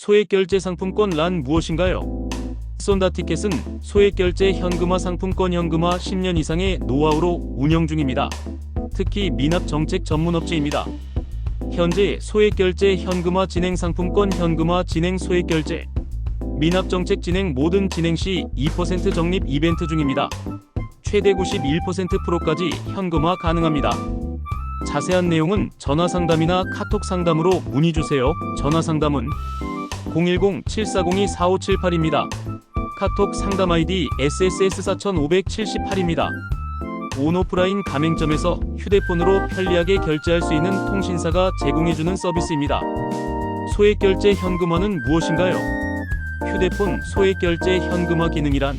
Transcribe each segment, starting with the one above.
소액 결제 상품권 란 무엇인가요? 쏜다 티켓은 소액 결제 현금화 상품권 현금화 10년 이상의 노하우로 운영 중입니다. 특히 미납 정책 전문 업체입니다. 현재 소액 결제 현금화 진행 상품권 현금화 진행 소액 결제 미납 정책 진행 모든 진행 시 2% 적립 이벤트 중입니다. 최대 91% 프로까지 현금화 가능합니다. 자세한 내용은 전화 상담이나 카톡 상담으로 문의 주세요. 전화 상담은 010-7402-4578입니다. 카톡 상담 아이디 SSS4578입니다. 온오프라인 가맹점에서 휴대폰으로 편리하게 결제할 수 있는 통신사가 제공해주는 서비스입니다. 소액결제 현금화는 무엇인가요? 휴대폰 소액결제 현금화 기능이란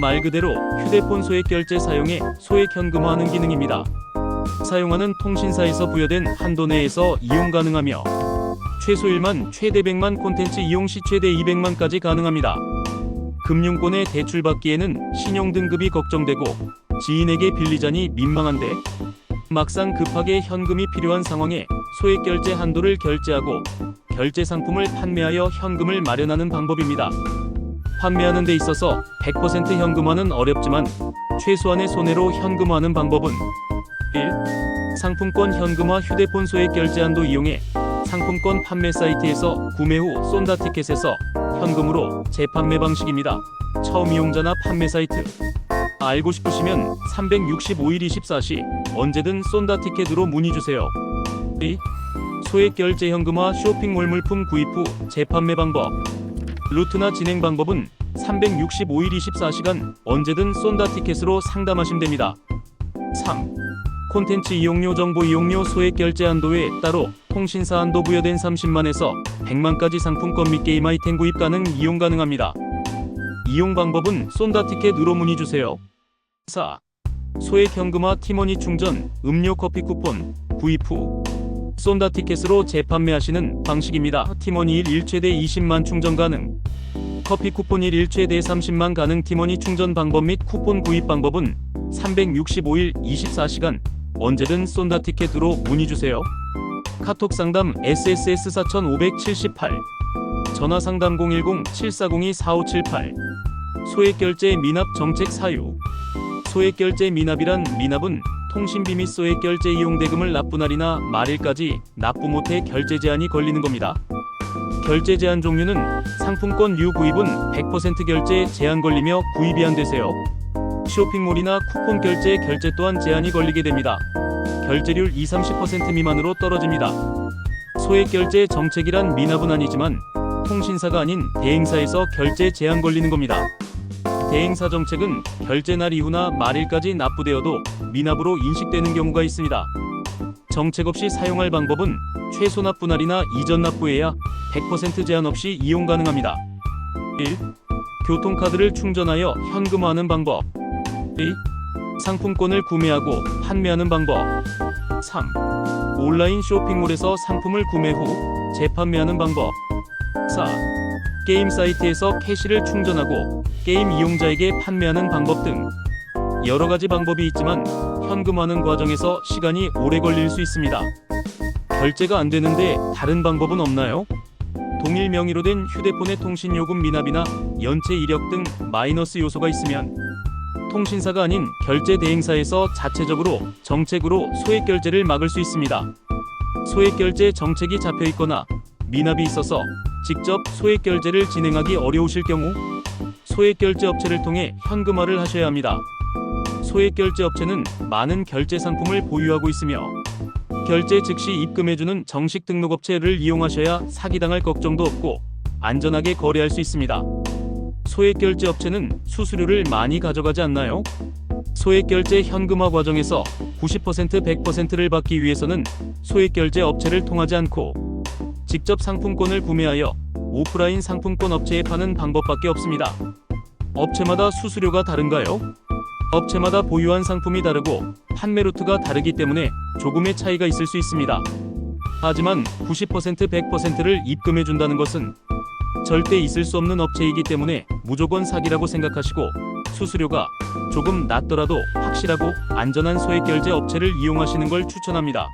말 그대로 휴대폰 소액결제 사용에 소액 현금화하는 기능입니다. 사용하는 통신사에서 부여된 한도 내에서 이용 가능하며 최소 1만 최대 100만 콘텐츠 이용 시 최대 200만까지 가능합니다. 금융권에 대출받기에는 신용 등급이 걱정되고 지인에게 빌리자니 민망한데 막상 급하게 현금이 필요한 상황에 소액 결제 한도를 결제하고 결제 상품을 판매하여 현금을 마련하는 방법입니다. 판매하는 데 있어서 100% 현금화는 어렵지만 최소한의 손해로 현금화하는 방법은 1. 상품권 현금화 휴대폰 소액 결제 한도 이용해 상품권 판매 사이트에서 구매 후 쏜다 티켓에서 현금으로 재판매 방식입니다. 처음 이용자나 판매 사이트 알고 싶으시면 365일 24시 언제든 쏜다 티켓으로 문의 주세요. 2. 소액 결제 현금화 쇼핑몰 물품 구입 후 재판매 방법 루트나 진행 방법은 365일 24시간 언제든 쏜다 티켓으로 상담하시면 됩니다. 3. 콘텐츠 이용료 정보 이용료 소액 결제 한도에 따로 통신사 한도 부여된 30만에서 100만까지 상품권 및 게임 아이템 구입 가능 이용 가능합니다. 이용 방법은 쏜다 티켓으로 문의 주세요. 4. 소액 현금화 티머니 충전 음료 커피 쿠폰 구입 후 쏜다 티켓으로 재판매하시는 방식입니다. 티머니 1 일최대 20만 충전 가능. 커피 쿠폰 1 일최대 30만 가능 티머니 충전 방법 및 쿠폰 구입 방법은 365일 24시간 언제든 쏜다 티켓으로 문의 주세요. 카톡 상담 SSS 4578 전화 상담 010-7402-4578 소액 결제 미납 정책 사유 소액 결제 미납이란 미납은 통신비 및 소액 결제 이용 대금을 납부 날이나 말일까지 납부 못해 결제 제한이 걸리는 겁니다. 결제 제한 종류는 상품권 유 구입은 100% 결제 제한 걸리며 구입이 안 되세요. 쇼핑몰이나 쿠폰 결제 결제 또한 제한이 걸리게 됩니다. 결제률 2, 30% 미만으로 떨어집니다. 소액 결제 정책이란 미납은 아니지만 통신사가 아닌 대행사에서 결제 제한 걸리는 겁니다. 대행사 정책은 결제 날 이후나 말일까지 납부되어도 미납으로 인식되는 경우가 있습니다. 정책 없이 사용할 방법은 최소 납부 날이나 이전 납부해야 100% 제한 없이 이용 가능합니다. 1. 교통카드를 충전하여 현금화하는 방법 2. 상품권을 구매하고 판매하는 방법 3. 온라인 쇼핑몰에서 상품을 구매 후 재판매하는 방법 4. 게임 사이트에서 캐시를 충전하고 게임 이용자에게 판매하는 방법 등 여러 가지 방법이 있지만 현금화하는 과정에서 시간이 오래 걸릴 수 있습니다. 결제가 안 되는데 다른 방법은 없나요? 동일 명의로 된 휴대폰의 통신 요금 미납이나 연체 이력 등 마이너스 요소가 있으면 통신사가 아닌 결제 대행사에서 자체적으로 정책으로 소액 결제를 막을 수 있습니다. 소액 결제 정책이 잡혀 있거나 미납이 있어서 직접 소액 결제를 진행하기 어려우실 경우 소액 결제 업체를 통해 현금화를 하셔야 합니다. 소액 결제 업체는 많은 결제 상품을 보유하고 있으며 결제 즉시 입금해주는 정식 등록업체를 이용하셔야 사기당할 걱정도 없고 안전하게 거래할 수 있습니다. 소액 결제 업체는 수수료를 많이 가져가지 않나요? 소액 결제 현금화 과정에서 90% 100%를 받기 위해서는 소액 결제 업체를 통하지 않고 직접 상품권을 구매하여 오프라인 상품권 업체에 파는 방법밖에 없습니다. 업체마다 수수료가 다른가요? 업체마다 보유한 상품이 다르고 판매 루트가 다르기 때문에 조금의 차이가 있을 수 있습니다. 하지만 90% 100%를 입금해 준다는 것은 절대 있을 수 없는 업체이기 때문에 무조건 사기라고 생각하시고 수수료가 조금 낮더라도 확실하고 안전한 소액 결제 업체를 이용하시는 걸 추천합니다.